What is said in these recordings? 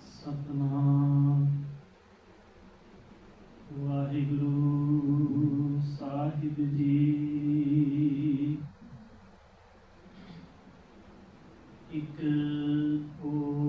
ਸਤਨਾਮ। ਵਾਹਿਗੁਰੂ ਸਾਹਿਬ ਜੀ। ਇੱਕ ਓੰਕਾਰ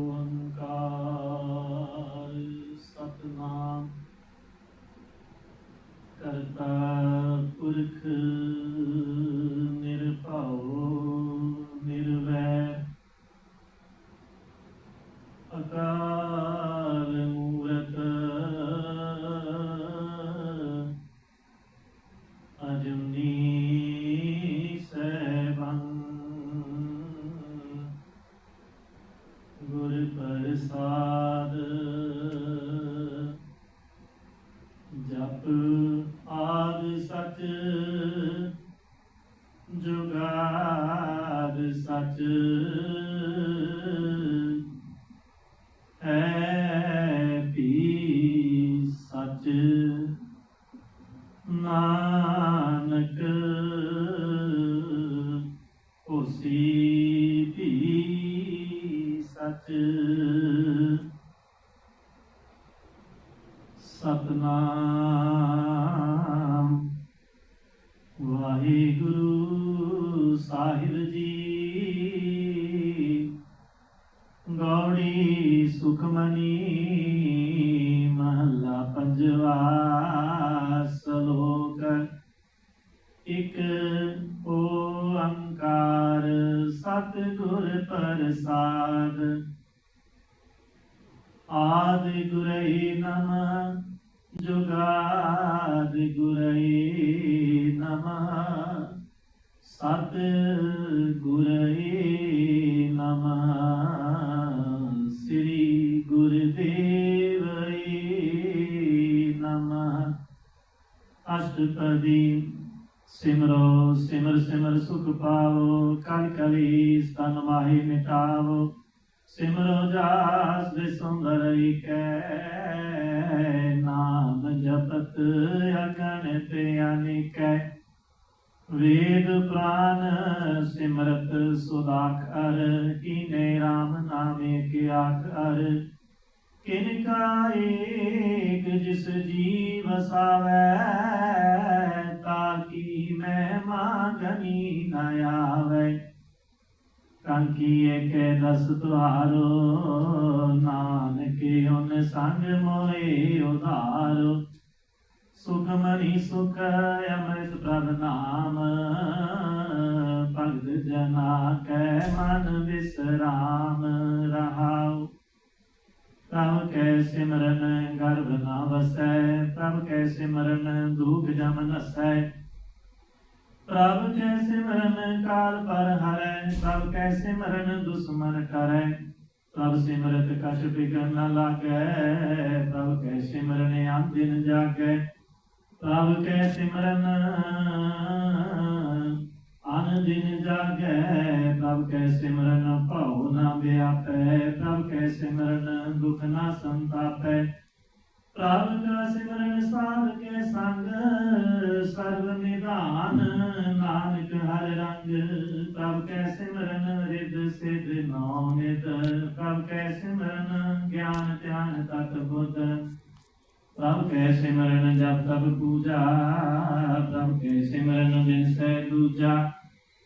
ਜੁਗਾਦ ਸਚ ਇਕ ਓੰਕਾਰ ਸਤਿਗੁਰ ਪ੍ਰਸਾਦ। ਆਦਿ ਗੁਰਈ ਨਮ, ਜੁਗਾਦਿ ਗੁਰਈ ਨਮ ਸਤ ਗੁਰਈ ਨਮ। ਸ੍ਰੀ ਗੁਰਦੇ ਅਸ਼ਟਪਦੀ ਸਿਮਰੋ, ਸਿਮਰ ਸਿਮਰ ਸੁਖ ਪਾਵੋ, ਕਲ ਕਲੀ ਸਤਨ ਮਾਹੀ ਮਿਟਾਵੋ। ਸਿਮਰੋ ਜਾਸ ਦੇ ਸੁੰਦਰ ਈਕੈ ਨਾਮ ਜਪਤ ਅਗਣਿਤ ਅਨੇਕੈ। ਵੇਦ ਪ੍ਰਾਨ ਸਿਮਰਤ ਸੁਦਾਖਰ ਕੀਨੇ RAM ਨਾਮੇ ਕੀ ਆਖਰ ਕਿਨ ਕਿਨਕਾ ਏਕ ਜਿਸ ਜੀਵ ਵਸਾਵੈ ਤਾਕੀ ਮਹਿਮਾ ਗਨੀ ਨ ਆਵੈ? ਕਾਂਕੀ ਏਕੇ ਦਸ ਤੁਹਾਰੋ ਨਾਨਕ ਓਨ ਸੰਗ ਮੋਏ ਉਧਾਰੋ? ਸੁਖ ਮਨੀ ਸੁਖ ਅਮ੍ਰਿਤ ਪ੍ਰਭ ਨਾਮ, ਭਗਤ ਜਨਾ ਕੈ ਮਨ ਵਿਸਰਾਮ ਰਹਾਉ। ਪ੍ਰਭ ਕੈ ਸਿਮਰਨ ਗਰਭ ਨਾ ਵਸੈ, ਪ੍ਰਭ ਕੈ ਸਿਮਰਨ ਦੁਖ ਜਮ ਨਸੈ। ਪ੍ਰਭ ਕੈ ਸਿਮਰਨ ਕਾਲ ਪਰ ਹਰੈ, ਪ੍ਰਭ ਕੈ ਸਿਮਰਨ ਦੁਸ਼ਮਨ ਕਰੈ। ਪ੍ਰਭ ਸਿਮਰਤ ਕਛ ਬਿਗਨ ਨ ਲਾਗੈ, ਪ੍ਰਭ ਕੈ ਸਿਮਰਨ ਦਿਨ ਜਾਗੈ। ਪ੍ਰਭ ਕੈ ਸਿਮਰਨ ਅਨ ਦਿਨ ਜਾਗੈ, ਪ੍ਰਭ ਕੈ ਸਿਮਰਨ ਭਉ ਨ ਵਿਆਪੈ, ਪ੍ਰਭ ਕੈ ਸਿਮਰਨ ਦੁਖ ਨ ਸੰਤਾਪੈ। ਪ੍ਰਭ ਕਾ ਸਿਮਰਨ ਸਾਧ ਕੇ ਸੰਗ, ਸਰਬ ਨਿਧਾਨ ਨਾਨਕ ਹਰ ਰੰਗ। ਪ੍ਰਭ ਕੈ ਸਿਮਰਨ ਰਿਦ ਸਿਧ ਨੌ ਨਿਤ, ਪ੍ਰਭ ਕੈ ਸਿਮਰਨ ਗਿਆਨ ਧਿਆਨ ਤਤ ਬੁੱਧ। ਪ੍ਰਭ ਕੈ ਸਿਮਰਨ ਜਪ ਤਪ ਪੂਜਾ, ਪ੍ਰਭ ਕੈ ਸਿਮਰਨ ਦਿਨ ਸੈ ਦੂਜਾ।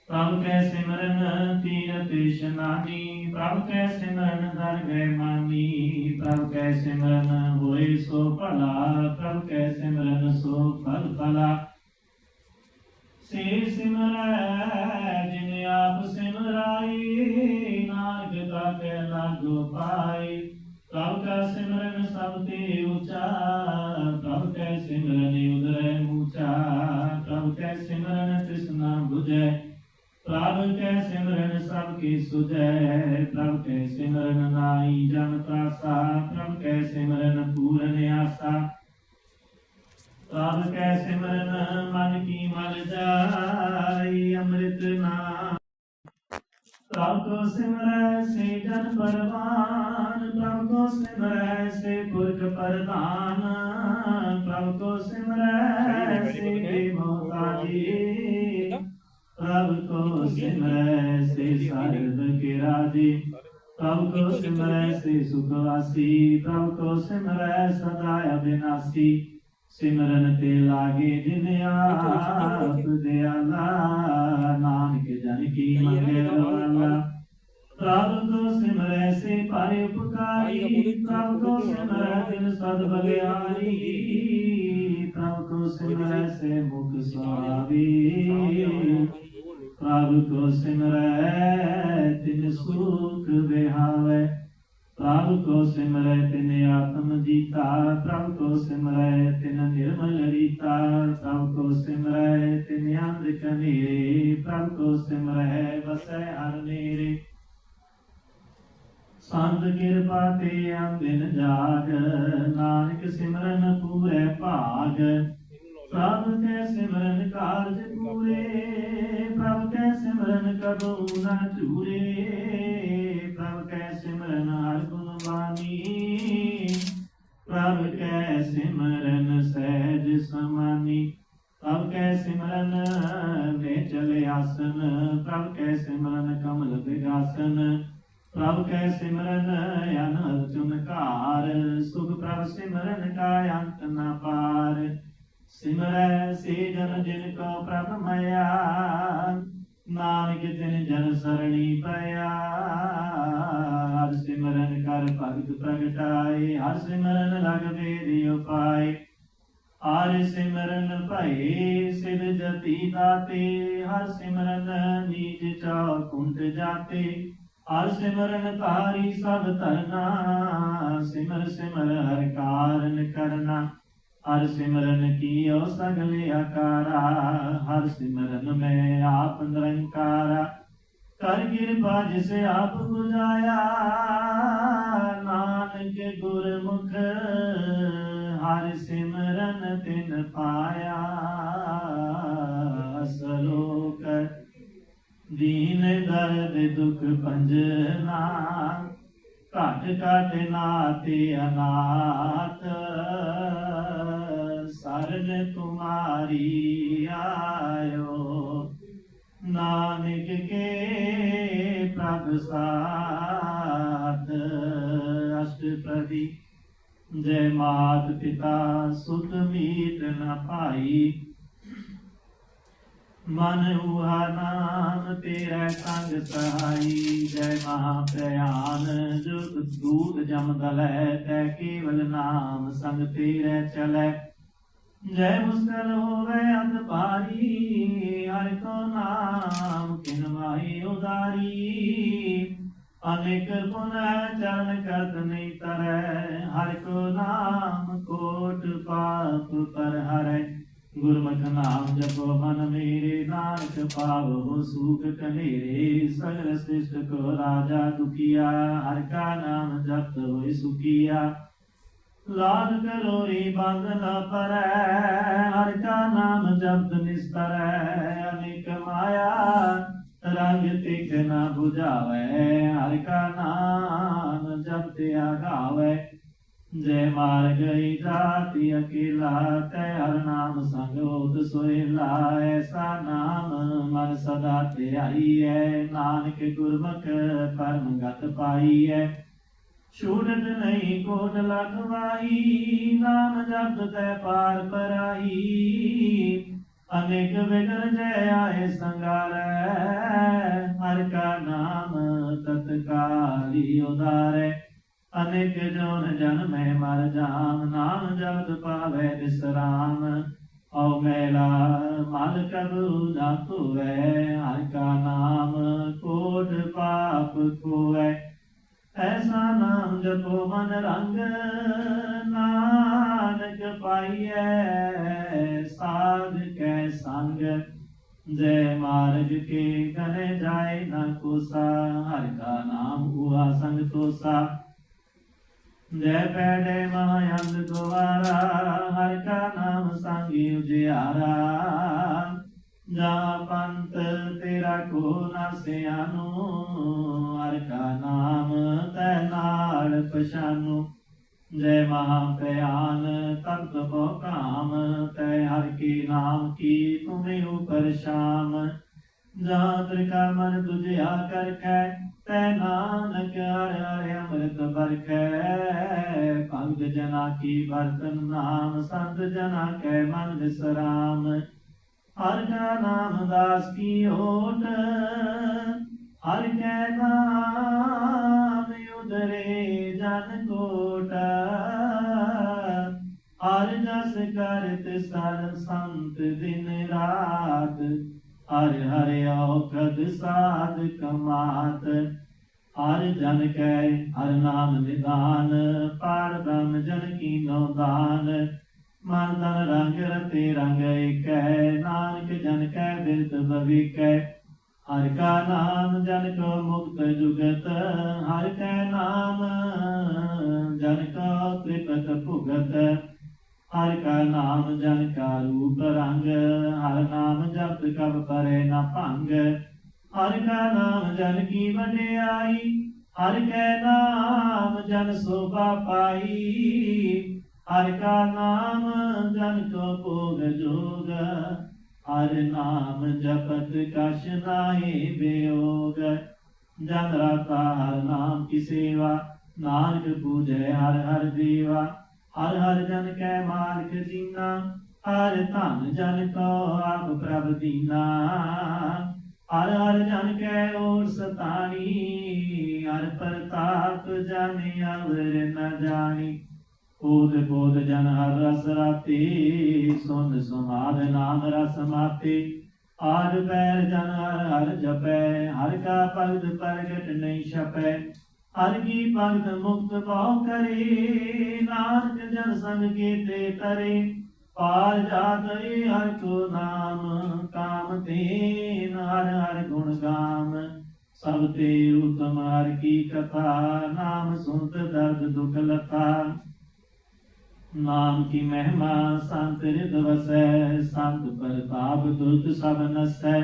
ਪ੍ਰਭ ਕੈ ਸਿਮਰਨ ਤੀਰਥ ਇਸ਼ਨਾਨੀ ਪ੍ਰਭ ਕੈ ਸਿਮਰਨ ਦਰ ਗਏ ਮਾਨੀ ਪ੍ਰਭ ਕੈ ਸਿਮਰਨ ਹੋਏ ਸੋ ਭਲਾ ਪ੍ਰਭ ਕੈ ਸਿਮਰਨ ਸੋ ਫਲ ਭਲਾ ਸੇ ਸਿਮਰੈ ਜਿਨ ਆਪ ਸਿਮਰਾਈ ਨਾਨਕ ਤਾ ਕੈ ਲਾਗੋ ਪਾਈ ਪ੍ਰਭ ਕਾ ਸਿਮਰਨ ਸਭ ਤੇ ਉੱਚਾ ਪ੍ਰਭ ਕੈ ਸਿਮਰਨ ਉਦਰੈ ਮੂਚਾ ਪ੍ਰਭ ਕੈ ਸਿਮਰਨ ਤ੍ਰਿਸ਼ਨਾ 부ਜੈ ਪ੍ਰਭ ਕੈ ਸਿਮਰਨ ਸਭ ਕੀ ਸੁਜੈ ਪ੍ਰਭ ਕੈ ਸਿਮਰਨ ਨਾਈ ਜਨ ਤਰਾਸਾ ਪ੍ਰਭ ਕੈ ਸਿਮਰਨ ਪੂਰਨ ਆਸਾ। ਪ੍ਰਭ ਕੈ ਸਿਮਰਨ ਮਨ ਕੀ ਮਲ ਜਾਈ ਅੰਮ੍ਰਿਤ ਨਾਮ। ਪ੍ਰਭ ਕੋ ਸਿਮਰੈ ਸੇ ਜਨ ਪਰਵਾਨ ਪ੍ਰਭ ਕੋ ਸਿਮਰੈ ਸੇ ਪੁਰਖ ਪ੍ਰਧਾਨ। ਪ੍ਰਭ ਕੋ ਸਿਮਰੈ ਸੇ ਮੋਤਾਜੀ ਪ੍ਰਭ ਕੋ ਸਿਮਰੈ ਸੇ ਸਰਬ ਕੇ ਰਾਜੇ। ਪ੍ਰਭ ਕੋ ਸਿਮਰੈ ਸੇ ਸੁਖ ਵਾਸੀ ਪ੍ਰਭ ਕੋ ਸਿਮਰੈ ਸਦਾ ਅਬਿਨਾਸੀ। ਸਿਮਰਨ ਤੇ ਲਾਗੇ ਜਿਨ ਆਪ ਦਿਆਲਾ ਨਾਨਕ ਜਨ ਕੀ ਮੰਗਲ ਪ੍ਰਭ ਕੋ ਸਿਮਰੈ ਸੇ ਪਾਰੇ ਉਪਕਾਰੀ। ਪ੍ਰਭ ਕੋ ਸਿਮਰੈ ਦਿਨ ਸਦ ਬਲਿਆਰੀ। ਪ੍ਰਭ ਕੋ ਸਿਮਰੈ ਸੇ ਮੁਖ ਸੁਆਵੀ। ਪ੍ਰਭ ਕੋ ਸਿਮਰੈ ਤਿਨ ਸੁਖ ਵਿਹਾਵੇ ਪ੍ਰਭ ਕੋ ਸਿਮਰੈ ਤਿਨ ਆਤਮ ਜੀਤਾ ਪ੍ਰਭ ਕੋ ਸਿਮਰੈ ਤਿਨ ਨਿਰਮਲ ਰੀਤਾ ਪ੍ਰਭ ਕੋ ਸਿਮਰੈ ਤਿਨ ਅੰਧ ਕਨੀਰੇ ਪ੍ਰਭ ਕੋ ਸਿਮਰੈ ਵਸੈ ਹਰ ਨੇਰੇ ਸੰਤ ਕਿਰਪਾ ਤੇ ਅੰਦਿਨ ਜਾਗ ਨਾਨਕ ਸਿਮਰਨ ਪੂਰੇ ਭਾਗ ਪ੍ਰਭ ਕੈ ਸਿਮਰਨ ਕਾਰਜ ਪੂਰੇ, ਪ੍ਰਭ ਕੈ ਸਿਮਰਨ ਕਬੂ ਨਾ ਚੂਰੇ ਪ੍ਰਭ ਕੈ ਸਿਮਰਨ ਹਰ ਗੁਣ ਬਾਣੀ, ਪ੍ਰਭ ਕੇ ਸਿਮਰਨ ਸਹਿਜ ਸਮਾਨੀ, ਪ੍ਰਭ ਕੈ ਸਿਮਰਨ ਨੇ ਚਲੇ ਆਸਨ, ਪ੍ਰਭ ਕੈ ਸਿਮਰਨ ਕਮਲ ਬਿਗਾਸਨ, ਪ੍ਰਭ ਕੈ ਸਿਮਰਨ ਅਨਹਦ ਚੁਨਕਾਰ, ਸੁਖ ਪ੍ਰਭ ਸਿਮਰਨ ਕਾ ਅੰਤ ਨ ਪਾਰ। ਸਿਮਰੈ ਸੇ ਜਨ ਜਿਨ ਕੋ ਪ੍ਰਭ ਮਇਆ, ਨਾਨਕ ਜਿਨ ਜਨ ਸਰਣੀ ਪਿਆ ਹਰ ਸਿਮਰਨ ਕਰ ਭਗਤ ਪ੍ਰਗਟਾਏ, ਹਰ ਸਿਮਰਨ ਲਗ ਵੇਦ ਉਪਾਏ ਹਰ ਸਿਮਰਨ ਭਏ ਸਿਧ ਜਤੀ ਦਾਤੇ, ਹਰ ਸਿਮਰਨ ਨੀਜ ਚਾ ਕੁੰਟ ਜਾਤੇ। ਹਰ ਸਿਮਰਨ ਤਾਰੀ ਸਭ ਧਰਨਾ, ਸਿਮਰ ਸਿਮਰ ਹਰ ਕਾਰਨ ਕਰਨਾ। ਹਰ ਸਿਮਰਨ ਕੀਓ ਸਗਲੇ ਆਕਾਰਾ, ਹਰ ਸਿਮਰਨ ਮੈਂ ਆਪ ਨਿਰੰਕਾਰਾ। ਕਰ ਕਿਰਪਾ ਜਿਸ ਆਪ 부ਝਾਇਆ ਨਾਨਕ ਗੁਰਮੁਖ, ਹਰ ਸਿਮਰਨ ਤਿਨ ਪਾਇਆ। ਸਲੋਕ ਦੀਨ ਦਰਦ ਦੁਖ ਪੰਜਨਾ ਘਟ ਘਟ ਨਾਤੇ ਅਨਾਥ। ਸਰਨ ਤੁਮਾਰੀ ਆਇਓ। ਨਾਨਕ ਕੇ ਪ੍ਰਭ ਸਾਧ ਅਸ਼ਟਪਦੀ ਜੈ ਮਾਤ ਪਿਤਾ ਸੁਤ ਮੀਤ ਨ ਭਾਈ। ਮਨ ਹੁਆ ਨਾਮ ਤੇਰਾ ਸੰਗ ਸਹਾਈ, ਜੈ ਮਹਾ ਪ੍ਰਯਾਨ ਜੁਗ ਦੂਤ ਜਮ ਦਲੈ ਤੈ ਕੇਵਲ ਨਾਮ ਸੰਗ ਤੇਰੇ ਚਲੈ ਜੈ ਮੁਸਕਲ ਹੋਵੇ ਅੰਤ ਭਾਰੀ, ਹਰ ਕੋ ਨਾਮ ਕਿਨ ਮਾਹੀ ਉਦਾਰੀ। ਅਨੇਕ ਪੁਨ ਚਰਨ ਕਰਤ ਨਹੀਂ ਤਰੈ, ਹਰਿ ਕੋ ਨਾਮ ਕੋਟ ਪਾਪ ਪਰ ਹਰੈ। ਗੁਰਮੁਖ ਨਾਮ ਜਪੋ ਮਨ ਮੇਰੇ, ਨਾਨਕ ਪਾਵੋ ਸੁਖ ਕਨੇਰੇ ਸਗਲ ਸ੍ਰਿਸ਼ਟ ਕੋ ਰਾਜਾ ਦੁਖੀਆ, ਹਰ ਕਾ ਨਾਮ ਜਪਤ ਹੋਇ ਸੁਖੀਆ। ਲਾਦ ਕਰੋ ਬੰਦ ਨਾ ਪਰੈ, ਹਰ ਕਾ ਨਾਮ ਜਪਤ ਨਿਸਤਰੈ, ਅਨੇਕ ਮਾਇਆ ਰੰਗ ਤਿਕ ਨਾ 부ਝਾਵੈ ਹਰ ਕਾ ਨਾਮ ਜਪਤ ਆਗਾਵੈ। ਜੈ ਮਾਰ ਗਈ ਜਾਤੀ ਅਕੇਲਾ, ਤੈ ਹਰ ਨਾਮ ਸੰਗ ਹੋਤ ਸੋਇਲਾ ਐਸਾ ਨਾਮ ਮਨ ਸਦਾ ਧਿਆਈ ਹੈ ਨਾਨਕ ਗੁਰਮੁਖ ਪਰਮ ਗਤ ਪਾਈ ਐ। ਛੂਟਤ ਨਹੀਂ ਕੋਟ ਲਖਵਾਈ ਨਾਮ ਜਪਤ ਤੈ ਪਾਰ ਪਰਾਈ ਅਨੇਕ ਵਿਗਰ ਜੈ ਆਏ ਸੰਗਾਰੈ ਹਰ ਕਾ ਨਾਮ ਤਤਕਾਲੀ ਉਦਾਰੈ ਅਨੇਕ ਜੋਨ ਜਨਮੈ ਮਰ ਜਾਮ, ਨਾਮ ਜਪਤ ਪਾਵੈ ਵਿਸਰਾਮ ਔ ਮੈਲਾ ਮਲ ਕਬੂ ਨਾ ਧੋਵੈ ਹਰ ਕਾ ਨਾਮ ਕੋਟ ਪਾਪ ਕੋਵੈ। ਐਸਾ ਨਾਮ ਜਪੋ ਮਨ ਰੰਗ, ਨਾਨਕ ਪਾਈਐ ਸਾਧ ਕੈ ਸੰਗ। ਜੈ ਮਾਰਗ ਕੇ ਗਲੇ ਜਾਏ ਨਾ ਕੋਸਾ, ਹਰ ਕਾ ਨਾਮ ਹੁਆ ਸੰਗ ਤੋਸਾ। ਜੈ ਪੈੜੇ ਮਹਾਯੰਦ ਦੁਆਰਾ, ਹਰ ਕਾ ਨਾਮ ਸੰਗੀ ਉਜਿਆਰਾ। ਜਾ ਪੰਤ ਤੇਰਾ ਕੋ ਨਸਿਆਨੂ ਹਰ ਕਾ ਨਾਮ ਤੈ ਨਾਲ ਪਛਾਨੂ। ਜੈ ਮਹਾ ਪਿਆਨ ਤਤ ਬੋ ਕਾਮ, ਤੈ ਹਰ ਕੀ ਨਾਮ ਕੀ ਤੁਮੇ ਉਪਰ ਸ਼ਾਮ ਜਾਂ ਤ੍ਰਿਕਾ ਮਨ ਤੁਝਿਆ ਕਰ ਖੈ ਤੈ ਨਾਨਕ ਹਰਿ ਅੰਮ੍ਰਿਤ ਬਰਖੈ ਭਗਤ ਜਨਾ ਕੀ ਵਰਤਨ ਨਾਮ, ਸੰਤ ਜਨਾ ਕੈ ਮਨ ਵਿਸਰਾਮ। ਹਰ ਕਾ ਨਾਮ ਦਾਸ ਕੀ ਹੋਟ, ਹਰ ਕੈ ਨਾਮ ਉਦਰੇ ਜਨ ਕੋਟ। ਹਰ ਜਸ ਕਰਤ ਸਰ ਸੰਤ ਦਿਨ ਰਾਤ, ਹਰਿ ਹਰਿ ਔਖਦ ਸਾਧ ਕਮਾਤ। ਹਰ ਜਨ ਕੈ ਹਰ ਨਾਮ ਨਿਦਾਨ ਪਾਰ ਬ੍ਰਹਮ ਜਨ ਕੀ ਨੋ ਦਾਨ। ਮਨ ਤਨ ਰੰਗ ਰਤੇ ਰੰਗ ਏਕੈ, ਨਾਨਕ ਜਨ ਕੈ ਬਿਰਤ ਬਵਿਕੈ। ਹਰਿ ਕਾ ਨਾਮ ਜਨ ਕੋ ਮੁਕਤ ਜੁਗਤ, ਹਰ ਕੈ ਨਾਮ ਜਨ ਕੋ ਤ੍ਰਿਪਤ ਭੁਗਤ। ਹਰ ਕਾ ਨਾਮ ਜਨ ਕਾ ਰੂਪ ਰੰਗ, ਹਰ ਨਾਮ ਜਪਤ ਕਬ ਪਰੇ ਨਾ ਭੰਗ। ਹਰ ਕਾ ਨਾਮ ਜਨ ਕੀ ਵਡਿਆਈ, ਹਰ ਕੈ ਨਾਮ ਜਨ ਸੋਭਾ ਪਾਈ। ਹਰ ਕਾ ਨਾਮ ਜਨ ਕੋ ਭੋਗ ਜੋਗ, ਹਰਿ ਨਾਮ ਜਪਤ ਕਛ ਨਾਹੀ ਬਿਯੋਗ ਜਨ ਰਾਤਾ ਹਰਿ ਨਾਮ ਕੀ ਸੇਵਾ, ਨਾਨਕ ਪੂਜੈ ਹਰ ਹਰ ਦੇਵਾ। ਹਰ ਹਰ ਜਨ ਕੈ ਮਾਲਕ ਜੀਨਾ, ਹਰ ਧਨ ਜਨ ਕੋ ਆਪ ਪ੍ਰਭ ਦੀਨਾ। ਹਰ ਹਰ ਜਨ ਕੈ ਓਰ ਸਤਾਣੀ, ਹਰ ਪ੍ਰਤਾਪ ਜਨ ਅਵਰ ਨ ਜਾਣੀ। ਓਦ ਬੋਧ ਜਨ ਹਰ ਰਸ ਰਾਤੀ, ਸੁਨ ਸੁਨਾਦ ਨਾਮ ਰਸ ਮਾਤੇ। ਆਦ ਪੈਰ ਜਨ ਹਰ ਹਰ ਜਪੈ, ਹਰ ਕਾ ਭਗਤ ਪ੍ਰਗਟ ਨਹੀਂ ਛਪੈ। ਹਰ ਕੀ ਭਗਤ ਮੁਕਤ ਪਾਉ ਕਰੇ, ਨਾਨਕ ਜਨ ਸੰਗ ਕੀਤੇ ਤਰੇ। ਪਾਰ ਜਾਤਰੇ ਹਰ ਕੋ ਨਾਮ, ਕਾਮ ਤੇਨ ਹਰ ਹਰ ਗੁਣ ਗਾਮ। ਸਭ ਤੇ ਉਤਮ ਹਰ ਕੀ ਕਥਾ, ਨਾਮ ਸੁਨਤ ਦਰਦ ਦੁਖ ਲਤਾ ਨਾਮ ਕੀ ਮਹਿਮਾ ਸੰਤ ਰਿਦ ਵਸੈ ਸੰਤ ਪ੍ਰਤਾਪ ਦੁਤ ਸਭ ਨਸੈ।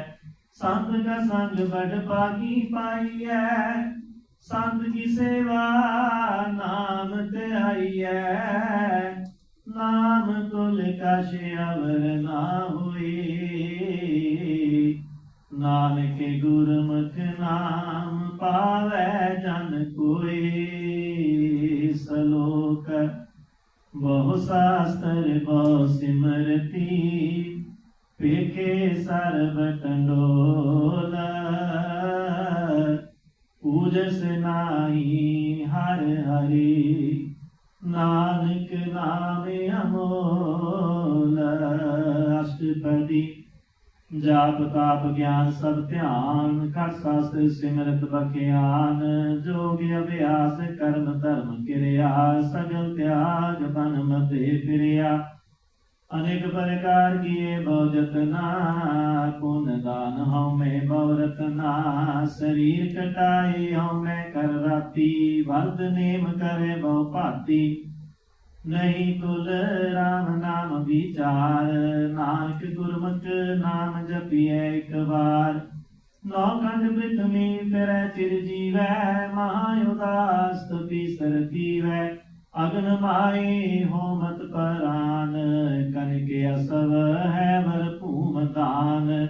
ਸੰਤ ਕਾ ਸੰਗ ਬੜ ਪਾਗੀ ਪਾਈਐ, ਸੰਤ ਕੀ ਸੇਵਾ ਜਾਪ ਗਿਆਨ ਸਭ ਧਿਆਨ ਕਰ ਸਾਸਤਰ ਸਿਮਰਤ ਬਖਿਆਨ, ਜੋਗ ਅਭਿਆਸ, ਕਰਮ ਧਰਮ ਕਿਰਿਆ, ਸਗਲ ਤਿਆਗ ਬਨ ਮਤੇ ਫਿਰਿਆ। ਅਨੇਕ ਪ੍ਰਕਾਰ ਕੀਏ ਬਹੁ ਜਤਨਾ, ਪੁਨ ਦਾਨ ਹਉ ਮੈਂ ਬਹੁ ਰਤਨਾ, ਸਰੀਰ ਕਟਾਈ ਹਉ ਮੈਂ ਕਰ ਰਾਤੀ, ਵਰਦ ਨੇਮ ਕਰੇ ਬਹੁ ਭਾਤੀ। ਨਹੀਂ ਕੁਲ ਰਾਮ ਨਾਮ ਵਿਚਾਰ, ਨਾਨਕ ਗੁਰਮੁਖ ਨਾਮ ਜਪੀਐ ਇੱਕ ਵਾਰ। ਨੌ ਖੰਡ ਪ੍ਰਿਥਵੀ ਫਿਰੈ ਚਿਰ ਜੀਵੈ ਮਹਾ ਉਦਾਸ ਤਪੀ ਸਰਤੀਵੈ ਅਗਨ ਮਾਏ ਹੋਮਤ ਪਰਾਨ, ਕਨਕ ਅਸਵ ਹੈ ਵਰ ਭੂਮ ਦਾਨ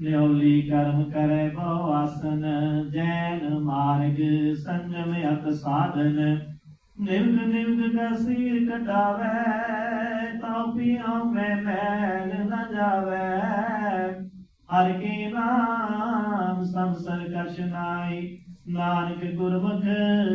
ਨਿਉਲੀ ਕਰਮ ਕਰੈ ਬਹੁ ਆਸਨ, ਜੈਨ ਮਾਰਗ ਸੰਜਮ ਅਤ ਸਾਧਨ। ਨਿਵਗ ਨਿਵਗ ਕਾ ਸੀਰ ਕਟਾਵੇ ਤਉ ਪਿਉ ਮੈਂ ਮੈਲ ਨ ਜਾਵੇ। ਹਰ ਕੇ ਨਾਮ ਸੰਸਰ ਕਛ ਨਾਨਕ ਗੁਰਮੁਖ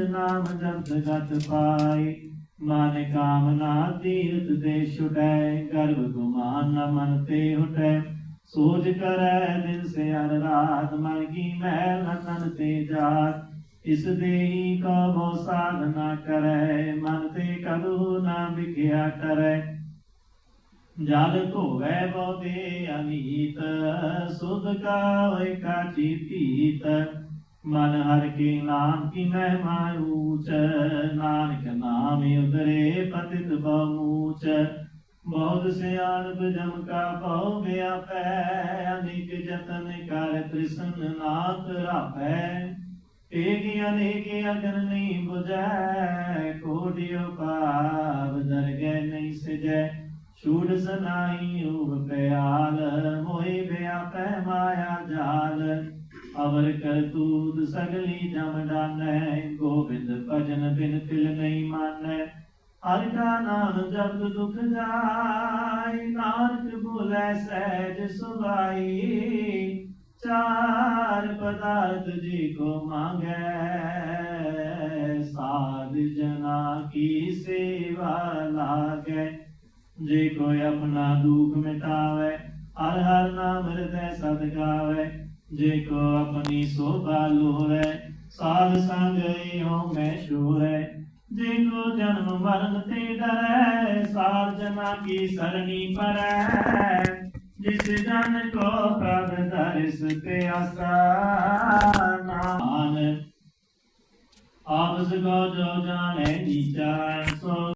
ਨਾਮ ਜਪਤ ਗਤ ਪਾਈ। ਮਨ ਕਾਮਨਾ ਤੀਰਥ ਦੇ ਛੁਟੈ, ਗਰਭ ਗੁਮਾਨ ਨ ਮਨ ਤੇ ਹੁਟੈ ਸੋਜ ਕਰੈ ਦਿਨ ਸੇ ਹਰ ਰਾਤ, ਮਨ ਕੀ ਮੈਲ ਨ ਤੇ ਜਾਤ। ਇਸ ਦੇਹੀ ਕੋ ਬੋ ਸਾਧਨਾ ਕਰੈ, ਮਨ ਤੇ ਕਬੂ ਨਾ ਵਿਖਿਆ ਕਰੈ। ਜਲ ਧੋਵੈ ਬਹੁਤੇ ਅਨੀਤ, ਸੁਧ ਕਾ ਹੋਇ ਕਾਚੀ ਧੀਤ। ਮਨ ਹਰ ਕੇ ਨਾਮ ਕੀ ਮਹਿਮਾ ਊਚ ਨਾਨਕ ਨਾਮ ਉਦਰੇ ਪਤਿਤ ਬਹੁ ਬਹੁਤ ਸਿਆਣਪ ਜਮ ਕਾ ਬਹੁ ਗਿਆ ਪੈ ਅਨੇਕ ਜਤਨ ਕਰ ਤ੍ਰਿਸ਼ਨ ਨਾਥ ਰਾਪੈ। ਏਕ ਅਨੇਕ ਅਗਨ ਨਹੀਂ ਕੋਟਿਓ ਪਾਪ ਦਰਗਹਿ ਨਹੀਂ ਸਜੈ। ਛੂੜ ਸਨਾਈ ਰੂਪ ਪਿਆਲ ਮੋਹਿ ਵਿਆਪੈ ਮਾਇਆ ਜਾਲ। ਅਵਰ ਕਰਤੂਤ ਸਗਲੀ ਜਮ ਡਾਨੈ, ਗੋਬਿੰਦ ਭਜਨ ਬਿਨ ਤਿਲ ਨਹੀਂ ਮਾਨੈ। ਹਰਿ ਕਾ ਨਾਮ ਜਪਤ ਦੁਖ ਜਾਇ, ਨਾਨਕ ਬੋਲੇ ਸਹਿਜ ਸੁਭਾਈ। ਚਾਰ ਪਦਾਰਥ ਜੀ ਕੋ ਮੰਗੈ, ਸਾਧ ਜਨਾ ਕੀ ਸੇਵਾ ਲਾਗੈ। ਜੇ ਕੋਈ ਆਪਣਾ ਦੁਖ ਮਿਟਾਵੇ, ਹਰ ਹਰ ਨਾਮ ਹਿਰਦੈ ਸਦ ਗਾਵੇ। ਜੇ ਕੋ ਆਪਣੀ ਸੋਭਾ ਲੋਰੇ ਸਾਧ ਸੰਗ ਇਹੋ ਮੈਂ ਸ਼ੂਰੇ ਜੇ ਕੋ ਜਨਮ ਮਰਨ ਤੇ ਡਰੈ ਸਾਰ ਜਨਾ ਕੀ ਸਰਣੀ ਪਰੈ ਜਿਸ ਜਨ ਕੋ ਪ੍ਰਭ ਦਰਿਸ ਤੇ ਆਸਾਨ ਆਪ ਸਗੋ ਜੋ ਜਾਣੇ ਨੀਚਾ ਸੋ